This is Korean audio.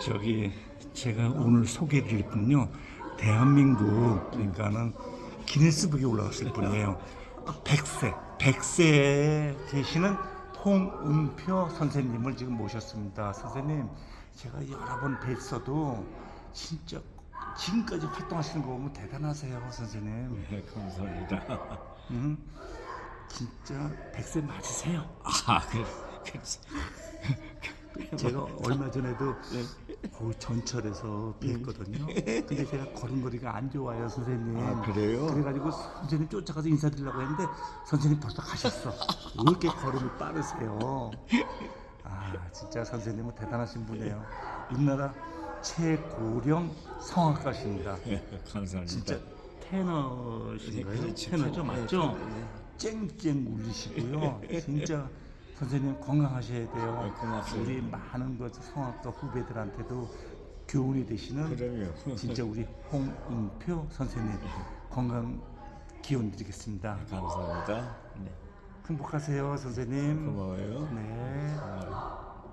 저기 제가 오늘 소개드릴 분요 대한민국 그러니까는 기네스북에 올라갔을 분이에요. 100세 100세에 계시는 홍은표 선생님을 지금 모셨습니다. 선생님 제가 여러 번 뵀어도 진짜 지금까지 활동하시는 거 보면 대단하세요, 선생님. 네, 감사합니다. 음, 진짜 100세 맞으세요. 아, 그, 그, 제가 얼마 전에도 어, 전철에서 뵀거든요. 근데 제가 걸음걸이가 안 좋아요, 선생님. 아, 그래요? 그래가지고 선생님 쫓아가서 인사드리려고 했는데 선생님 벌써 가셨어. 왜 이렇게 걸음이 빠르세요? 아, 진짜 선생님은 대단하신 분이에요. 우리나라 최고령 성악가십니다. 네, 감사합니다. 진짜 테너신가요? 네, 그렇죠. 테너죠, 네, 맞죠? 네. 쨍쨍 울리시고요. 진짜 선생님 건강하셔야 돼요. 네, 고맙습니다. 우리 많은 그 성악가 후배들한테도 교훈이 되시는 그럼요. 진짜 우리 홍은표 선생님 건강 기원 드리겠습니다. 감사합니다. 네, 행복하세요, 선생님. 고마워요.